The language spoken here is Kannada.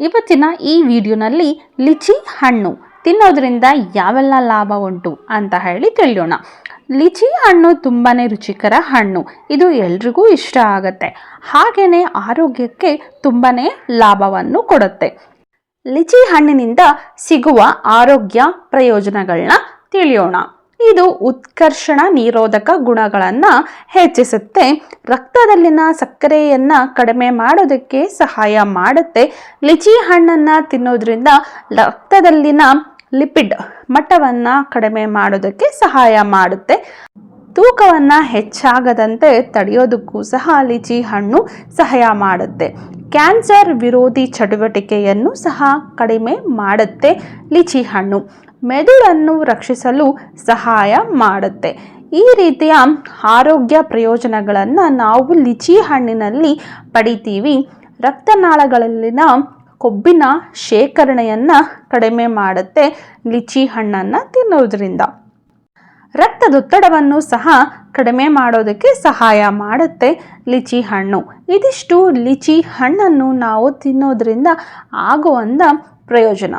ಇವತ್ತಿನ ಈ ವಿಡಿಯೋನಲ್ಲಿ ಲಿಚಿ ಹಣ್ಣು ತಿನ್ನೋದ್ರಿಂದ ಯಾವೆಲ್ಲ ಲಾಭ ಉಂಟು ಅಂತ ಹೇಳಿ ತಿಳಿಯೋಣ. ಲಿಚಿ ಹಣ್ಣು ತುಂಬಾ ರುಚಿಕರ ಹಣ್ಣು. ಇದು ಎಲ್ರಿಗೂ ಇಷ್ಟ ಆಗುತ್ತೆ. ಹಾಗೆಯೇ ಆರೋಗ್ಯಕ್ಕೆ ತುಂಬಾ ಲಾಭವನ್ನು ಕೊಡುತ್ತೆ. ಲಿಚಿ ಹಣ್ಣಿನಿಂದ ಸಿಗುವ ಆರೋಗ್ಯ ಪ್ರಯೋಜನಗಳನ್ನ ತಿಳಿಯೋಣ. ಇದು ಉತ್ಕರ್ಷಣ ನಿರೋಧಕ ಗುಣಗಳನ್ನು ಹೆಚ್ಚಿಸುತ್ತೆ. ರಕ್ತದಲ್ಲಿನ ಸಕ್ಕರೆಯನ್ನು ಕಡಿಮೆ ಮಾಡೋದಕ್ಕೆ ಸಹಾಯ ಮಾಡುತ್ತೆ. ಲಿಚಿ ಹಣ್ಣನ್ನು ತಿನ್ನೋದ್ರಿಂದ ರಕ್ತದಲ್ಲಿನ ಲಿಪಿಡ್ ಮಟ್ಟವನ್ನು ಕಡಿಮೆ ಮಾಡೋದಕ್ಕೆ ಸಹಾಯ ಮಾಡುತ್ತೆ. ತೂಕವನ್ನು ಹೆಚ್ಚಾಗದಂತೆ ತಡೆಯೋದಕ್ಕೂ ಸಹ ಲಿಚಿ ಹಣ್ಣು ಸಹಾಯ ಮಾಡುತ್ತೆ. ಕ್ಯಾನ್ಸರ್ ವಿರೋಧಿ ಚಟುವಟಿಕೆಯನ್ನು ಸಹ ಕಡಿಮೆ ಮಾಡುತ್ತೆ ಲಿಚಿ ಹಣ್ಣು. ಮೆದುಳನ್ನು ರಕ್ಷಿಸಲು ಸಹಾಯ ಮಾಡುತ್ತೆ. ಈ ರೀತಿಯ ಆರೋಗ್ಯ ಪ್ರಯೋಜನಗಳನ್ನು ನಾವು ಲಿಚಿ ಹಣ್ಣಿನಲ್ಲಿ ಪಡಿತೀವಿ. ರಕ್ತನಾಳಗಳಲ್ಲಿನ ಕೊಬ್ಬಿನ ಶೇಖರಣೆಯನ್ನು ಕಡಿಮೆ ಮಾಡುತ್ತೆ ಲಿಚಿ ಹಣ್ಣನ್ನು ತಿನ್ನೋದ್ರಿಂದ. ರಕ್ತದೊತ್ತಡವನ್ನು ಸಹ ಕಡಿಮೆ ಮಾಡೋದಕ್ಕೆ ಸಹಾಯ ಮಾಡುತ್ತೆ ಲಿಚಿ ಹಣ್ಣು ಇದಿಷ್ಟು ಲಿಚಿ ಹಣ್ಣನ್ನು ನಾವು ತಿನ್ನೋದ್ರಿಂದ ಆಗುವಂಥ ಪ್ರಯೋಜನ.